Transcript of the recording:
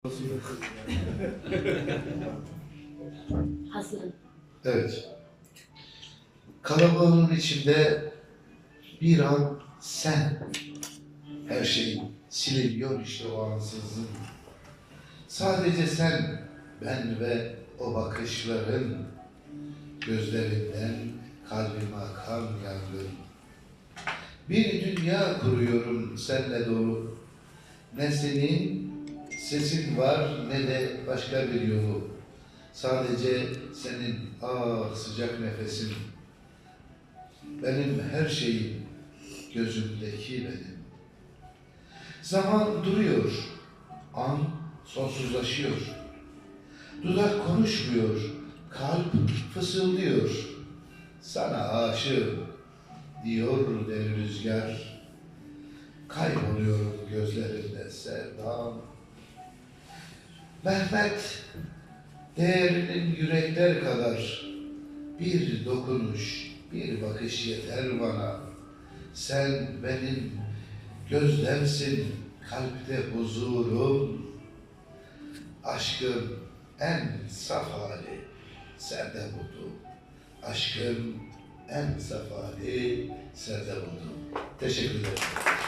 Hazırım. Evet. Kalabalığın içinde bir an sen her şey siliniyor işte o ansızın. Sadece sen, ben ve o bakışların gözlerinden kalbime akan yangın. Bir dünya kuruyorum senle dolu. Ne senin sesin var ne de başka bir yolu. Sadece senin ah sıcak nefesin. Benim her şeyim, gözümdeki benim. Zaman duruyor, an sonsuzlaşıyor. Dudak konuşmuyor, kalp fısıldıyor. Sana aşığım diyor deli rüzgar. Kayboluyorum gözlerinde sevdam. Mehmet değerinin yürekler kadar bir dokunuş, bir bakış yeter bana. Sen benim gözlemsin, kalpte huzurum. Aşkın en saf hali sende buldum. Aşkın en saf hali sende buldum. Teşekkür ederim.